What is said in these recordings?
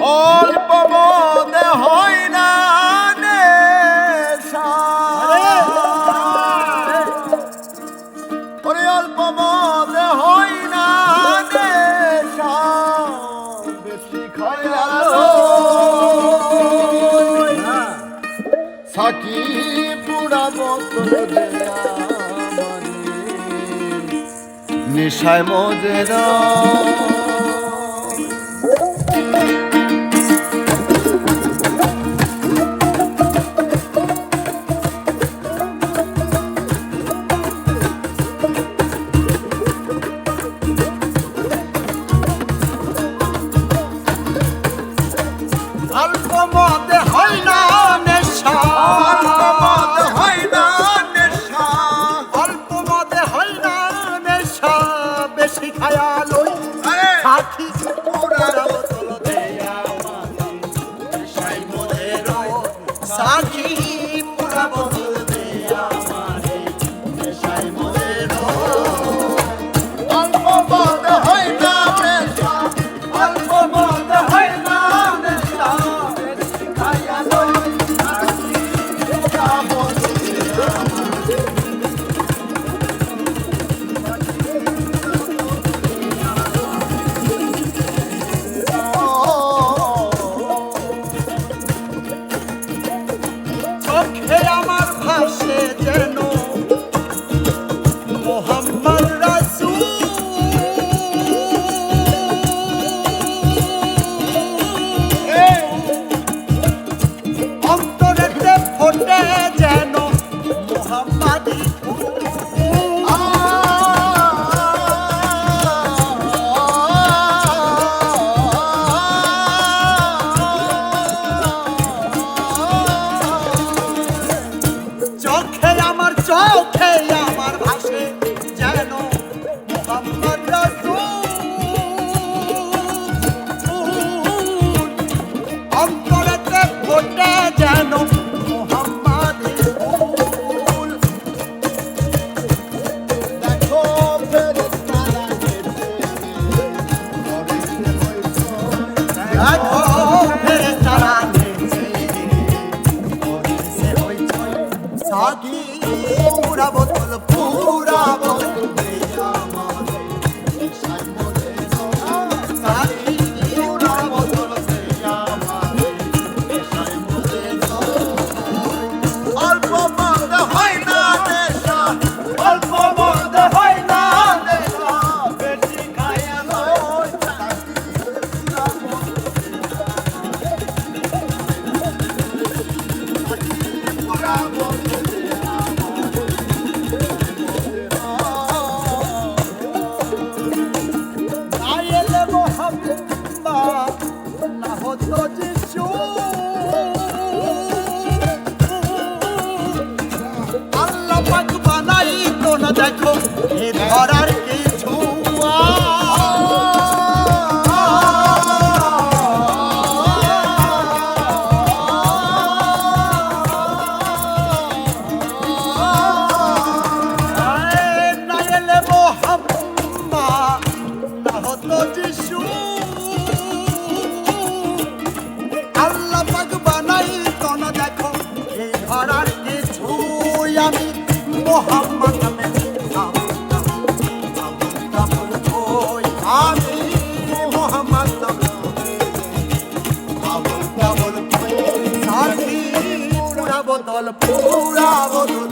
অল্প মনে হয় না অল্প মনে হয় না বেশি খায়াল সাকি পুরা বতন মানে। নেশায় মজেরা। মতে হয় না নেশা। অল্প মতে হয় না নেশা অল্প মতে হয় না নেশা বেশি খায়া লই সাথী পুরার মানে। সাথী Hey, I'm Pah আমার চোখে আমার ভাষে। আল্লাহ পাক বানাই কোন দেখো এই ধরার কিছু আমি মোহাম্মদ আমি মোহাম্মদ বদল পুরা বদল পুরা বদল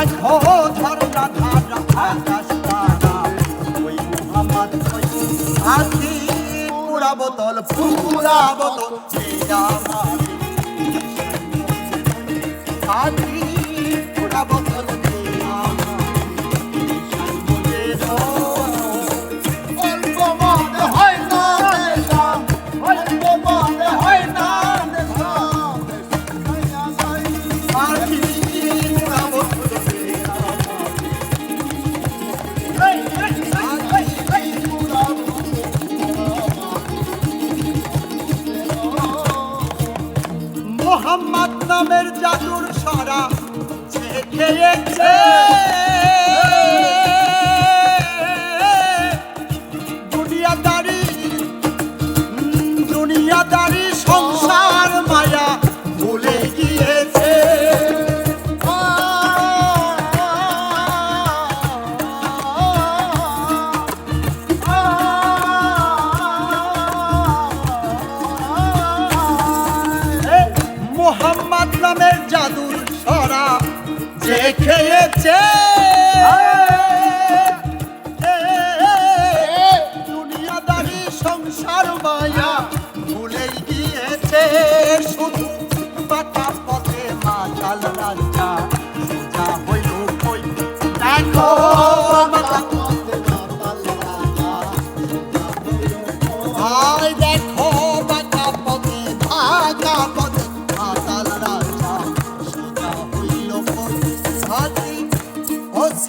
আকাশ ও ঝর্ণা ধারা আকাশ তারা ওই মোহাম্মদ আসি পুরা বোতল পুরা বোতল Yeah. খেয়েছে। দুনিয়াদারি সংসার মায়া ভুলে গিয়েছে। শুধু পাতা পথে মাতাল রাজা সোজা হইল কই দেখো।